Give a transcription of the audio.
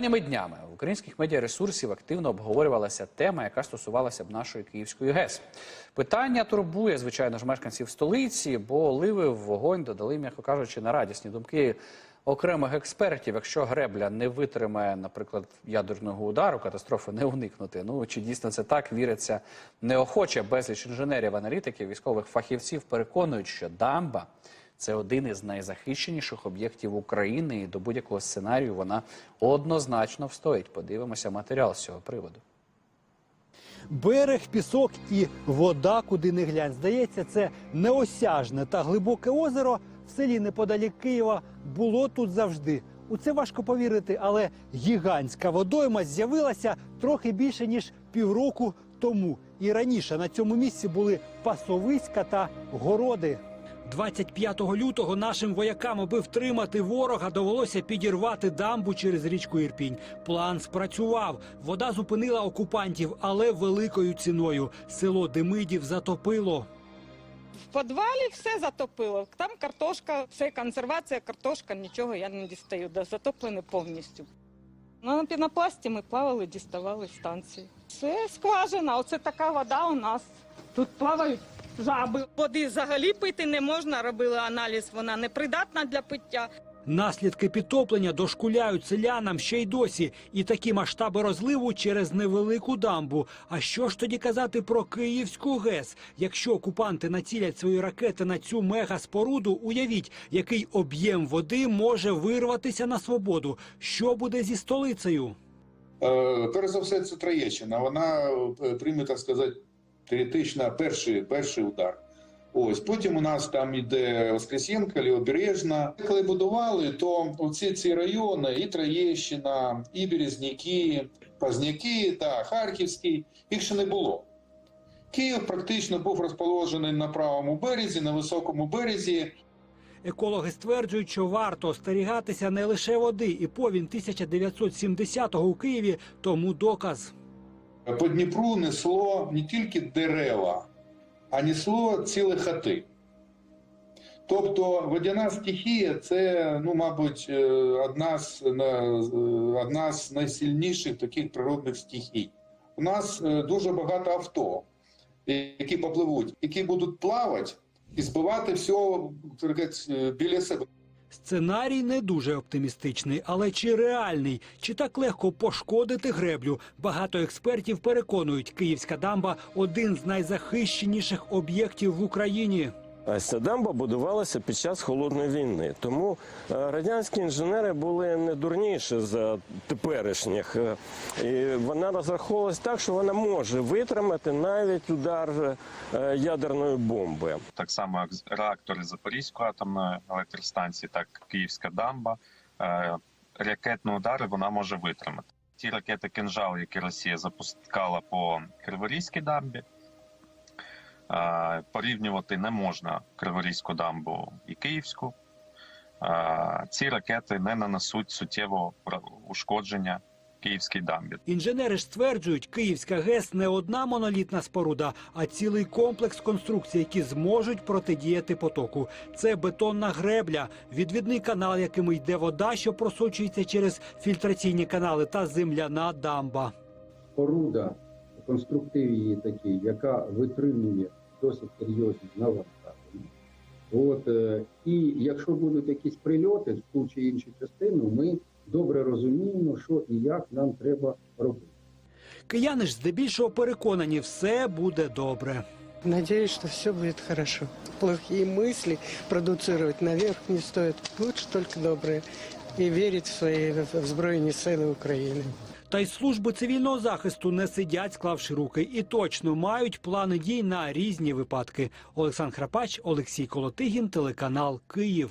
Останніми днями в українських медіаресурсів активно обговорювалася тема, яка стосувалася б нашої Київської ГЕС. Питання турбує, звичайно ж, мешканців столиці, бо оливи в вогонь додали, м'яко кажучи, на радісні думки окремих експертів. Якщо гребля не витримає, наприклад, ядерного удару, катастрофи не уникнути. Ну чи дійсно це так віриться неохоче. Безліч інженерів, аналітиків, військових фахівців переконують, що дамба. Це один із найзахищеніших об'єктів України, і до будь-якого сценарію вона однозначно встоїть. Подивимося матеріал з цього приводу. Берег, пісок і вода, куди не глянь. Здається, це неосяжне та глибоке озеро в селі неподалік Києва було тут завжди. У це важко повірити, але гігантська водойма з'явилася трохи більше ніж півроку тому. І раніше на цьому місці були пасовиська та городи. 25 лютого нашим воякам, аби втримати ворога, довелося підірвати дамбу через річку Ірпінь. План спрацював. Вода зупинила окупантів, але великою ціною. Село Демидів затопило. В підвалі все затопило. Там картошка, все консервація, картошка, нічого я не дістаю. Да, затоплене повністю. На пінопласті ми плавали, діставали станції. Це скважина, оце така вода у нас. Тут плавають жаби. Води взагалі пити не можна, робили аналіз, вона непридатна для пиття. Наслідки підтоплення дошкуляють селянам ще й досі. І такі масштаби розливу через невелику дамбу. А що ж тоді казати про Київську ГЕС? Якщо окупанти націлять свої ракети на цю мегаспоруду, уявіть, який об'єм води може вирватися на свободу. Що буде зі столицею? Е, Перш за все, це Троєщина. Вона е, прийме, так сказати, теоретично перший, перший удар. Ось потім у нас там іде Воскресенка, Лівобережна. Коли будували, то оці ці райони, і Троєщина, і Березняки, Позняки, та Харківський, їх ще не було. Київ практично був розположений на правому березі, на високому березі. Екологи стверджують, що варто остерігатися не лише води, і повінь 1970-го у Києві тому доказ. По Дніпру несло не тільки дерева, а несло цілі хати. Тобто водяна стихія це, ну, мабуть, е, одна з, одна з найсильніших таких природних стихій. У нас е, дуже багато авто, які попливуть, які будуть плавати і збивати все біля себе. Сценарій не дуже оптимістичний, але чи реальний, чи так легко пошкодити греблю? Багато експертів переконують, Київська дамба один з найзахищеніших об'єктів в Україні. Ця дамба будувалася під час холодної війни. Тому е, радянські інженери були не дурніші за теперішніх. Е, І вона розраховувалась так, що вона може витримати навіть удар е, ядерної бомби. так само як реактори Запорізької атомної електростанції, так Київська дамба. Е, Ракетні удари вона може витримати. Ті ракети кинжал, які Росія запускала по Криворізькій дамбі, е, порівнювати не можна Криворізьку дамбу і Київську. Е, Ці ракети не нанесуть суттєвого ушкодження Київській дамбі. Інженери ж стверджують, Київська ГЕС не одна монолітна споруда, а цілий комплекс конструкцій, які зможуть протидіяти потоку. Це бетонна гребля, відвідний канал, яким йде вода, що просочується через фільтраційні канали, та земляна дамба. споруда, конструктив її такий, яка витримує досить серйозні навантаження. От, е, і якщо будуть якісь прильоти в ту чи іншу частину, ми добре розуміємо, що і як нам треба робити. Кияни ж здебільшого переконані, все буде добре. Надеюсь, что все будет хорошо. Плохие мысли продуцировать наверх не стоит. Лучше только добрые. И верить в свои в Збройні сили України. Та й служби цивільного захисту не сидять, склавши руки, і точно мають плани дій на різні випадки. Олександр Храпач, Олексій Колотигін, телеканал Київ.